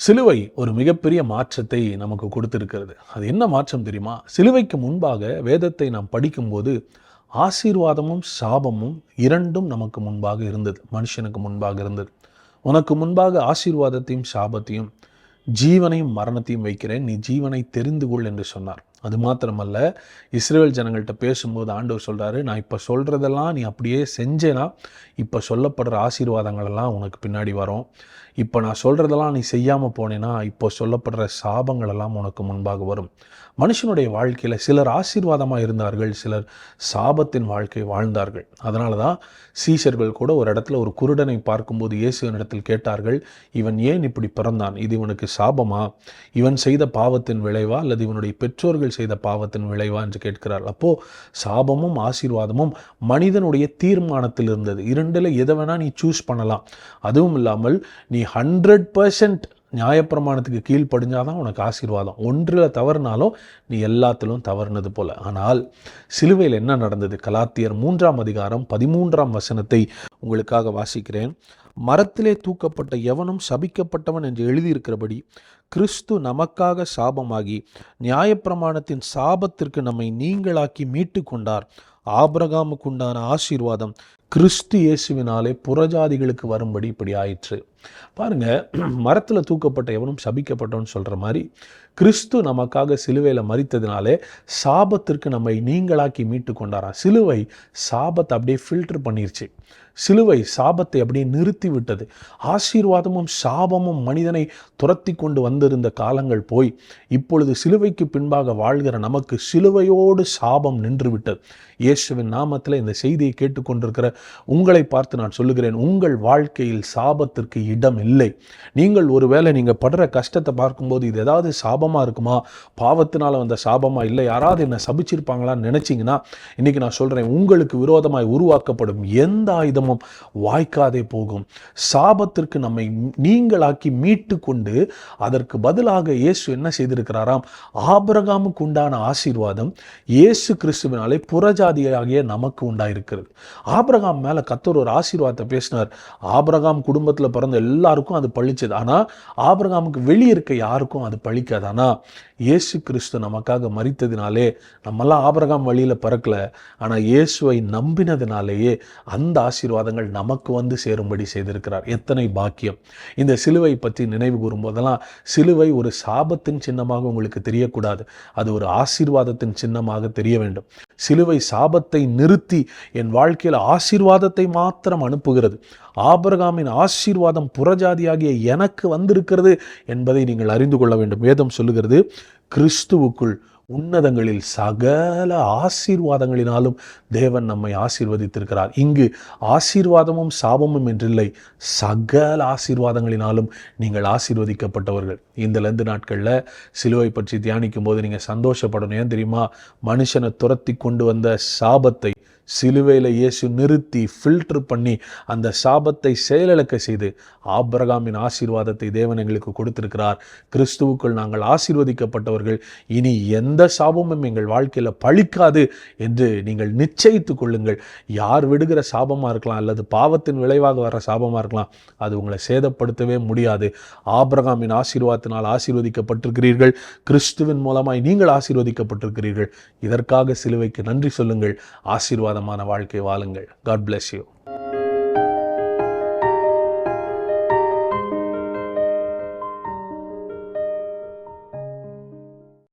சிலுவை ஒரு மிகப்பெரிய மாற்றத்தை நமக்கு கொடுத்திருக்கிறது. அது என்ன மாற்றம் தெரியுமா? சிலுவைக்கு முன்பாக வேதத்தை நாம் படிக்கும்போது ஆசீர்வாதமும் சாபமும் இரண்டும் நமக்கு முன்பாக இருந்தது மனுஷனுக்கு முன்பாக இருந்தது. உனக்கு முன்பாக ஆசீர்வாதத்தையும் சாபத்தையும் ஜீவனையும் மரணத்தையும் வைக்கிறேன். நீ ஜீவனை தெரிந்து கொள் என்று சொன்னார். அது மாத்திரமல்ல இஸ்ரேல் ஜனங்கள்கிட்ட பேசும்போது ஆண்டவர் சொல்கிறாரு நான் இப்போ சொல்கிறதெல்லாம் நீ அப்படியே செஞ்சேனா இப்போ சொல்லப்படுற ஆசீர்வாதங்களெல்லாம் உனக்கு பின்னாடி வரும். இப்போ நான் சொல்கிறதெல்லாம் நீ செய்யாமல் போனேன்னா இப்போ சொல்லப்படுற சாபங்களெல்லாம் உனக்கு முன்பாக வரும். மனுஷனுடைய வாழ்க்கையில் சிலர் ஆசீர்வாதமாக இருந்தார்கள் சிலர் சாபத்தின் வாழ்க்கை வாழ்ந்தார்கள். அதனால தான் சீஷர்கள் கூட ஒரு இடத்துல ஒரு குருடனை பார்க்கும்போது இயேசுவின் இடத்தில் கேட்டார்கள் இவன் ஏன் இப்படி பிறந்தான்? இது இவனுக்கு சாபமா? இவன் செய்த பாவத்தின் விளைவா? அல்லது இவனுடைய பெற்றோர்கள் செய்த பாவத்தின் விளைவா என்று கேட்கிறார் அப்போ சாபமும் ஆசீர்வாதமும் மனிதனுடைய தீர்மானத்தில் இருந்தது. இரண்டில் எதை வேணா நீ சூஸ் பண்ணலாம். அதுவும் இல்லாமல் நீ ஹண்ட்ரட் பர்சன்ட் நியாயப்பிரமாணத்துக்கு கீழ்ப்படிஞ்சாதான் உனக்கு ஆசீர்வாதம். ஒன்றில் தவறுனாலும் நீ எல்லாத்திலும் தவறுனது போல. ஆனால் சிலுவையில் என்ன நடந்தது? கலாத்தியர் மூன்றாம் அதிகாரம் பதிமூன்றாம் வசனத்தை உங்களுக்காக வாசிக்கிறேன். மரத்திலே தூக்கப்பட்ட எவனும் சபிக்கப்பட்டவன் என்று எழுதியிருக்கிறபடி கிறிஸ்து நமக்காக சாபமாகி நியாயப்பிரமாணத்தின் சாபத்திற்கு நம்மை நீங்களாக்கி மீட்டு கொண்டார் ஆபிரகாமுக்கு உண்டான ஆசீர்வாதம் கிறிஸ்து இயேசுவினாலே புறஜாதிகளுக்கு வரும்படி இப்படி ஆயிற்று. பாருங்க மரத்தில் தூக்கப்பட்ட எவனும் சபிக்கப்பட்டவன் சொல்கிற மாதிரி கிறிஸ்து நமக்காக சிலுவையில் மறித்ததினாலே சாபத்திற்கு நம்மை நீங்களாக்கி மீட்டு கொண்டாராம். சிலுவை சாபத்தை அப்படியே ஃபில்டர் பண்ணிருச்சு. சிலுவை சாபத்தை அப்படியே நிறுத்தி விட்டது. ஆசீர்வாதமும் சாபமும் மனிதனை துரத்தி கொண்டு வந்திருந்த காலங்கள் போய் இப்பொழுது சிலுவைக்கு பின்பாக வாழ்கிற நமக்கு சிலுவையோடு சாபம் நின்று விட்டது. இயேசுவின் நாமத்தில் இந்த செய்தியை கேட்டுக்கொண்டிருக்கிற உங்களை பார்த்து நான் சொல்லுகிறேன் உங்கள் வாழ்க்கையில் சாபத்திற்கு இடம் இல்லை. நீங்கள் ஒருவேளை நீங்கள் படுற கஷ்டத்தை பார்க்கும்போது இது ஏதாவது சாபமாக இருக்குமா? பாவத்தினால் வந்த சாபமாக இல்லை? யாராவது என்னை சபிச்சிருப்பாங்களான்னு நினச்சிங்கன்னா இன்றைக்கி நான் சொல்கிறேன் உங்களுக்கு விரோதமாய் உருவாக்கப்படும் எந்த ஆயுதமும் வாய்க்காதே போகும். சாபத்திற்கு நம்மை நீங்களாக்கி மீட்டு கொண்டு அதற்கு பதிலாக இயேசு என்ன செய்திருக்கிறாராம்? ஆபரகாமுக்கு உண்டான ஆசீர்வாதம் இயேசு கிறிஸ்துவினாலே புறஜாதி புறஜாதியாகிய நமக்கு உண்டாயிருக்கிறது. ஆபிரகாம் மேலே கத்தர் ஒரு ஆசீர்வாதத்தை பேசினார். ஆபிரகாம் குடும்பத்தில் பிறந்த எல்லாருக்கும் அது பழிச்சது. ஆனால் ஆபிரகாமுக்கு வெளியே இருக்க யாருக்கும் அது பழிக்காது. ஆனால் இயேசு கிறிஸ்து நமக்காக மறித்ததினாலே நம்மெல்லாம் ஆபிரகாம் வழியில் பிறக்கல. ஆனால் இயேசுவை நம்பினதினாலேயே அந்த ஆசீர்வாதங்கள் நமக்கு வந்து சேரும்படி செய்திருக்கிறார். எத்தனை பாக்கியம். இந்த சிலுவை பற்றி நினைவு கூறும்போதெல்லாம் சிலுவை ஒரு சாபத்தின் சின்னமாக உங்களுக்கு தெரியக்கூடாது. அது ஒரு ஆசீர்வாதத்தின் சின்னமாக தெரிய வேண்டும். சிலுவை சாபத்தை நிறுத்தி என் வாழ்க்கையில் ஆசீர்வாதத்தை மாத்திரம் அனுப்புகிறது. ஆபரகாமின் ஆசீர்வாதம் புறஜாதியாகிய எனக்கு வந்திருக்கிறது என்பதை நீங்கள் அறிந்து கொள்ள வேண்டும். வேதம் சொல்லுகிறது கிறிஸ்துவுக்குள் உன்னதங்களில் சகல ஆசீர்வாதங்களினாலும் தேவன் நம்மை ஆசீர்வதித்திருக்கிறார். இங்கு ஆசீர்வாதமும் சாபமும் என்றில்லை சகல ஆசீர்வாதங்களினாலும் நீங்கள் ஆசீர்வதிக்கப்பட்டவர்கள். இந்த லந்து நாட்களில் சிலுவை பற்றி தியானிக்கும் போது நீங்கள் சந்தோஷப்படணும். ஏன் தெரியுமா? மனுஷனை துரத்தி கொண்டு வந்த சாபத்தை சிலுவையில் இயேசு நிறுத்தி ஃபில்டர் பண்ணி அந்த சாபத்தை செயலிழக்க செய்து ஆபிரகாமின் ஆசீர்வாதத்தை தேவன் எங்களுக்கு கொடுத்திருக்கிறார். கிறிஸ்துவுக்குள் நாங்கள் ஆசீர்வதிக்கப்பட்டவர்கள். இனி எந்த சாபமும் எங்கள் வாழ்க்கையில் பழிக்காது என்று நீங்கள் நிச்சயித்து கொள்ளுங்கள். யார் விடுகிற சாபமாக இருக்கலாம் அல்லது பாவத்தின் விளைவாக வர சாபமாக இருக்கலாம் அது உங்களை சேதப்படுத்தவே முடியாது. ஆபிரகாமின் ஆசீர்வாதத்தினால் ஆசீர்வதிக்கப்பட்டிருக்கிறீர்கள். கிறிஸ்துவின் மூலமாய் நீங்கள் ஆசீர்வதிக்கப்பட்டிருக்கிறீர்கள். இதற்காக சிலுவைக்கு நன்றி சொல்லுங்கள். ஆசீர்வாதம் ஆசீர்வாதமான வாழ்க்கை வாழுங்கள். God bless you